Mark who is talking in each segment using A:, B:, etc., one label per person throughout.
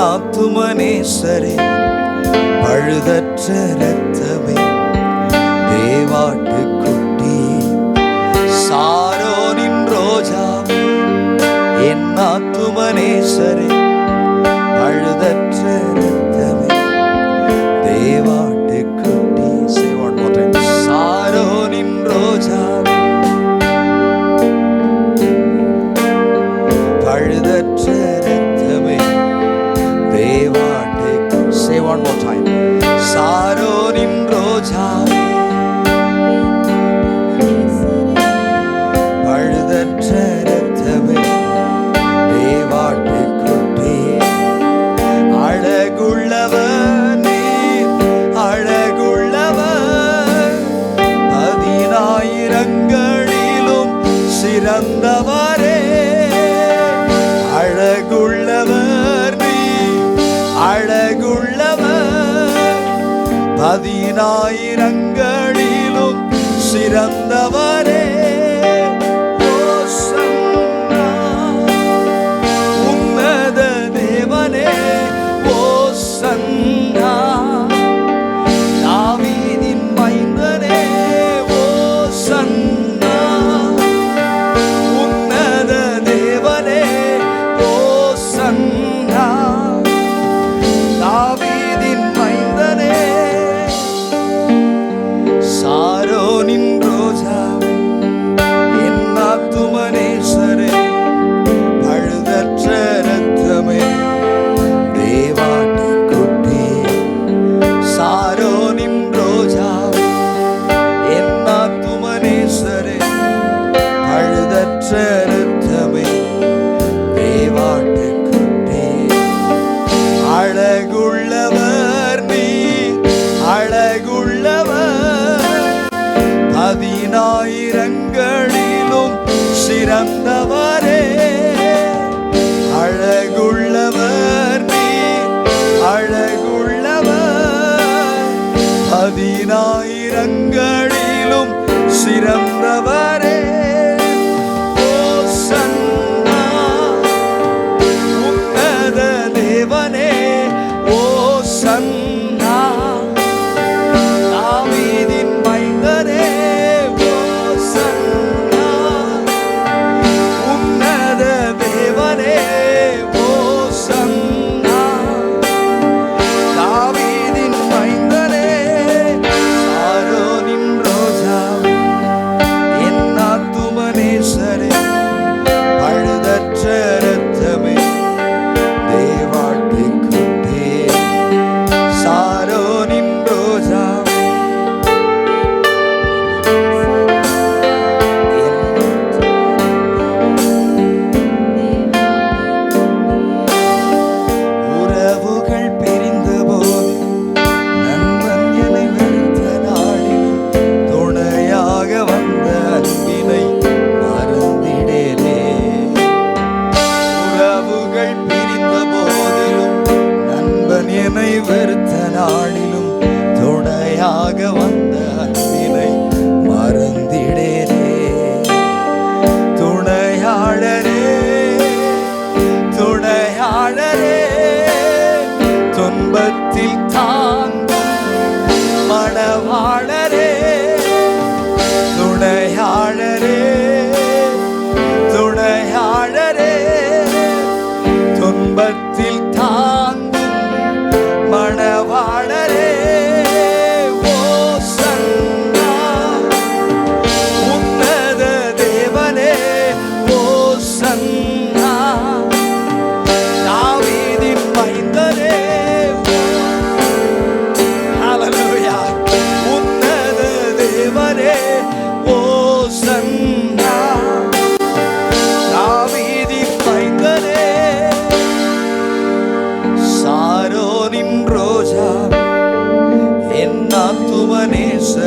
A: பராத்துமனேஸ்வரே பழுதற்ற இரத்தமே தேவாட்டு குட்டி சாரோனின் ரோஜா என் ஆத்துமனேஸ்வரே alabaré. செலுத்தவே. தேவாட்டுக்குட்டே அழகுள்ளவர் நீ அழகுள்ளவர். பதினாயிரங்களிலும் சிறந்தவரே. அழகுள்ளவர் நீ அழகுள்ளவர். பதினாயிரங்களிலும் சிறந்தவரே. 倜傥。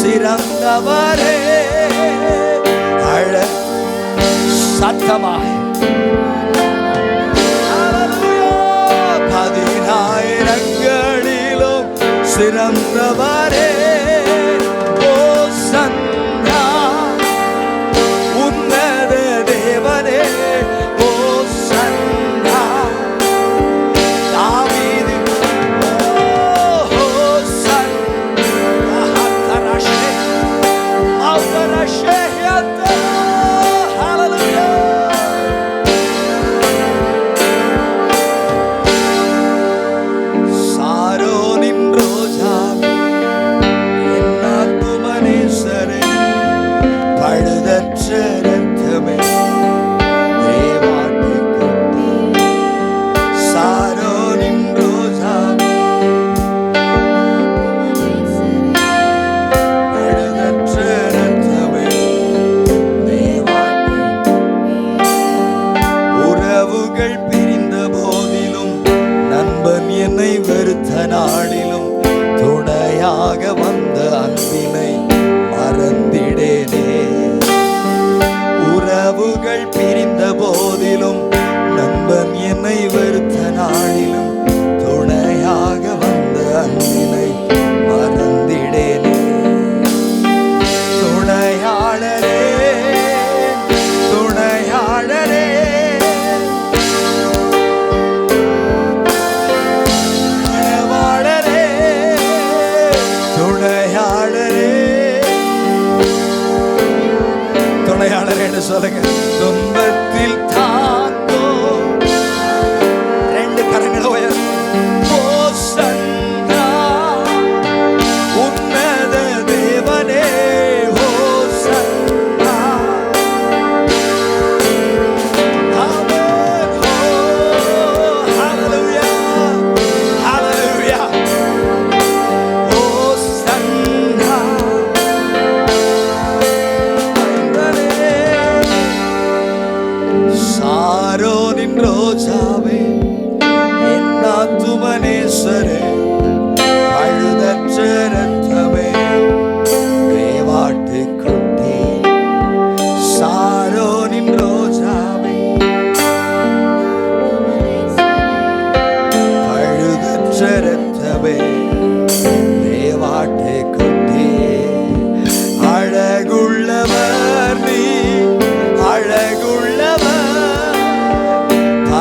A: சிறந்தவரே. அழ சத்தமாய் பதினாயிரங்களிலும் சிறந்தவரே. துணையாளரே. துணையாளரேன்னு சொல்லுங்க. துன்பத்தில்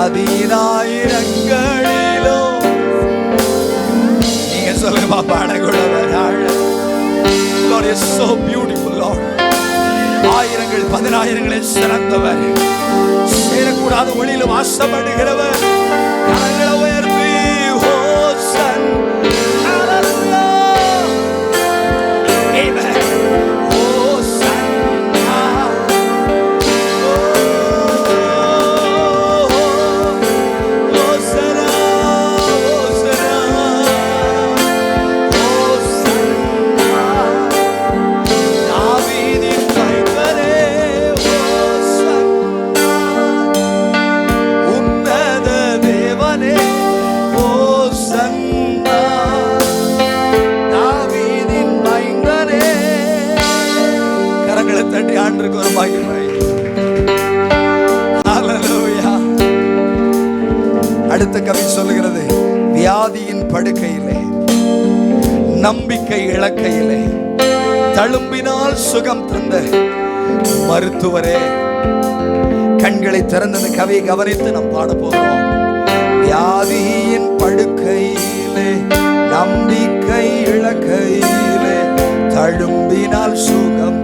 A: பதினாயிரங்களிலோ. நீங்க சொல்லுங்க பணகுழவர் Lord is so beautiful Lord. ஆயிரங்கள் பதினாயிரங்களில் சிறந்தவர். சேரக்கூடாத ஒளியில் வாசப்படுகிறவர் நம்பிக்கை இழக்கையிலே தழும்பினால் சுகம் தந்த மருத்துவரே கண்களை திறந்த கவியை கவனித்து நாம் பாட போகிறோம் வியாதியின் படுக்கையிலே நம்பிக்கை இழக்கையிலே தழும்பினால் சுகம்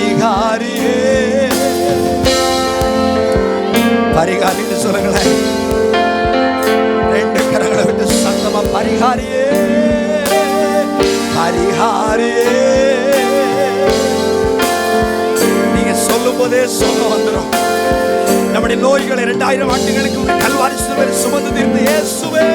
A: பரிகாரியே பரிகாரின்னு சொல்லுங்களேன். ரெண்டு கரங்களை விட்டு சத்தமா பரிகாரியே. பரிகாரியே. நீங்க சொல்லும் போதே சொல்ல வந்துடும் நம்முடைய நோய்களை இரண்டாயிரம் ஆண்டுகளுக்கு கல்வாரி சுவர் சுமந்து தீர்ந்து ஏசுவே